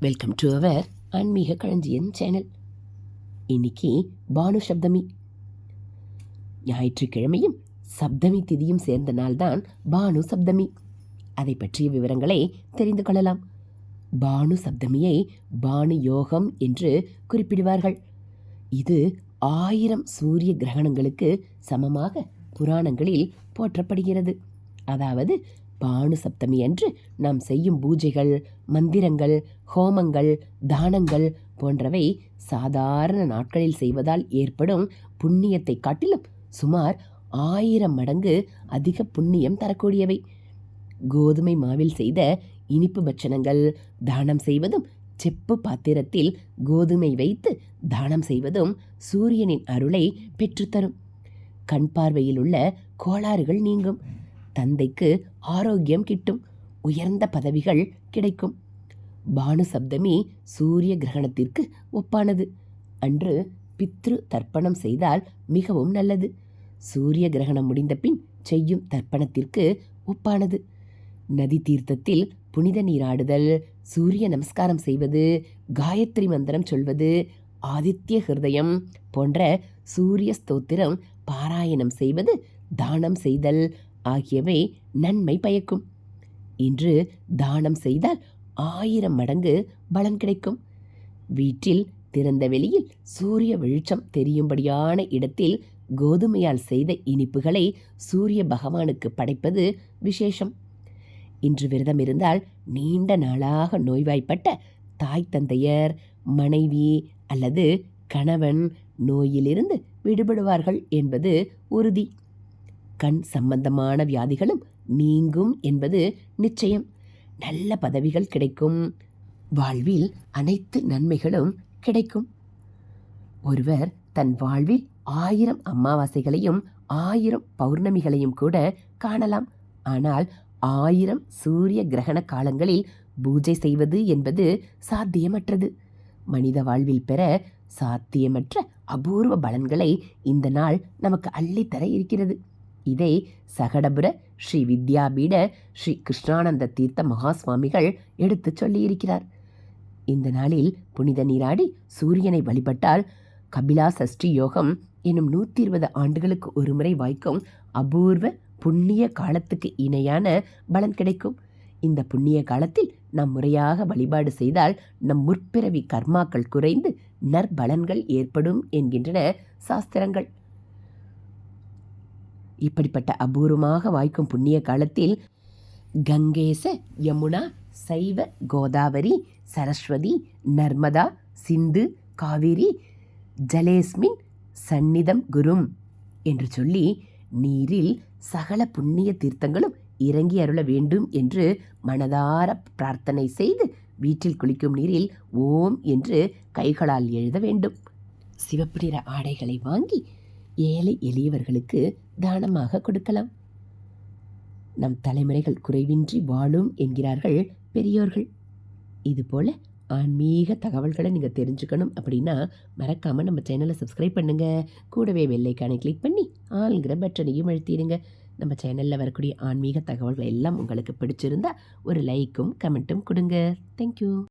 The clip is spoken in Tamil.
வெல்கம் டு அவர் ஆன்மீக களஞ்சியன் சேனல் இன்னைக்கு பானு சப்தமி. ஞாயிற்றுக்கிழமையும் சப்தமி திதியும் சேர்ந்த நாள்தான் பானு சப்தமி. அதை பற்றிய விவரங்களை தெரிந்து கொள்ளலாம். பானு சப்தமியை பானு யோகம் என்று குறிப்பிடுவார்கள். இது ஆயிரம் சூரிய கிரகணங்களுக்கு சமமாக புராணங்களில் போற்றப்படுகிறது. அதாவது பானு சப்தமி அன்று நாம் செய்யும் பூஜைகள் மந்திரங்கள் ஹோமங்கள் தானங்கள் போன்றவை சாதாரண நாட்களில் செய்வதால் ஏற்படும் புண்ணியத்தை காட்டிலும் சுமார் ஆயிரம் மடங்கு அதிக புண்ணியம் தரக்கூடியவை. கோதுமை மாவில் செய்த இனிப்பு பட்சணங்கள் தானம் செய்வதும் செப்பு பாத்திரத்தில் கோதுமை வைத்து தானம் செய்வதும் சூரியனின் அருளை பெற்றுத்தரும். கண் பார்வையில் உள்ள கோளாறுகள் நீங்கும். தந்தைக்கு ஆரோக்கியம் கிட்டும் உயர்ந்த பதவிகள் கிடைக்கும். பானு சப்தமி சூரிய கிரகணத்திற்கு ஒப்பானது. அன்று பித்ரு தர்ப்பணம் செய்தால் மிகவும் நல்லது. சூரிய கிரகணம் முடிந்த பின் செய்யும் தர்ப்பணத்திற்கு ஒப்பானது. நதி தீர்த்தத்தில் புனித நீராடுதல் சூரிய நமஸ்காரம் செய்வது காயத்ரி மந்திரம் சொல்வது ஆதித்ய ஹிருதயம் போன்ற சூரிய ஸ்தோத்திரம் பாராயணம் செய்வது தானம் செய்தல் ஆகியவை நன்மை பயக்கும். இன்று தானம் செய்தால் ஆயிரம் மடங்கு பலன் கிடைக்கும். வீட்டில் திறந்த வெளியில் சூரிய வெளிச்சம் தெரியும்படியான இடத்தில் கோதுமையால் செய்த இனிப்புகளை சூரிய பகவானுக்கு படைப்பது விசேஷம். இன்று விரதம் இருந்தால் நீண்ட நாளாக நோய்வாய்ப்பட்ட தாய் தந்தையர் மனைவி அல்லது கணவன் நோயிலிருந்து விடுபடுவார்கள் என்பது உறுதி. கண் சம்பந்தமான வியாதிகளும் நீங்கும் என்பது நிச்சயம். நல்ல பதவிகள் கிடைக்கும். வாழ்வில் அனைத்து நன்மைகளும் கிடைக்கும். ஒருவர் தன் வாழ்வில் ஆயிரம் அமாவாசைகளையும் ஆயிரம் பௌர்ணமிகளையும் கூட காணலாம். ஆனால் ஆயிரம் சூரிய கிரகண காலங்களில் பூஜை செய்வது என்பது சாத்தியமற்றது. மனித வாழ்வில் பெற சாத்தியமற்ற அபூர்வ பலன்களை இந்த நாள் நமக்கு அள்ளித்தர இருக்கிறது. இதை சகடபுர ஸ்ரீ வித்யாபீட ஸ்ரீ கிருஷ்ணானந்த தீர்த்த மகாஸ்வாமிகள் எடுத்து எடுத்துச் சொல்லியிருக்கிறார். இந்த நாளில் புனித நீராடி சூரியனை வழிபட்டால் கபிலா சஷ்டி யோகம் என்னும் நூற்றி இருபது ஆண்டுகளுக்கு ஒருமுறை வாய்க்கும் அபூர்வ புண்ணிய காலத்துக்கு இணையான பலன் கிடைக்கும். இந்த புண்ணிய காலத்தில் நாம் முறையாக வழிபாடு செய்தால் நம் முற்பிறவி கர்மாக்கள் குறைந்து நற்பலன்கள் ஏற்படும் என்கின்றன சாஸ்திரங்கள். இப்படிப்பட்ட அபூர்வமாக வாய்க்கும் புண்ணிய காலத்தில் கங்கேச யமுனா சைவ கோதாவரி சரஸ்வதி நர்மதா சிந்து காவிரி ஜலேஸ்மின் சந்நிதம் குரும் என்று சொல்லி நீரில் சகல புண்ணிய தீர்த்தங்களும் இறங்கி அருள வேண்டும் என்று மனதார பிரார்த்தனை செய்து வீட்டில் குளிக்கும் நீரில் ஓம் என்று கைகளால் எழுத வேண்டும். சிவப்பு நிற ஆடைகளை வாங்கி ஏழை எளியவர்களுக்கு தானமாக கொடுக்கலாம். நம் தலைமுறைகள் குறைவின்றி வாழும் என்கிறார்கள் பெரியோர்கள். இதுபோல் ஆன்மீக தகவல்களை நீங்கள் தெரிஞ்சுக்கணும் அப்படின்னா மறக்காமல் நம்ம சேனலை சப்ஸ்கிரைப் பண்ணுங்கள் கூடவே வெள்ளைக்கானை கிளிக் பண்ணி ஆளுங்கிற பட்டனையும் அழுத்திடுங்க. நம்ம சேனலில் வரக்கூடிய ஆன்மீக தகவல்கள் எல்லாம் உங்களுக்கு பிடிச்சிருந்தா ஒரு லைக்கும் கமெண்ட்டும் கொடுங்க. தேங்க்யூ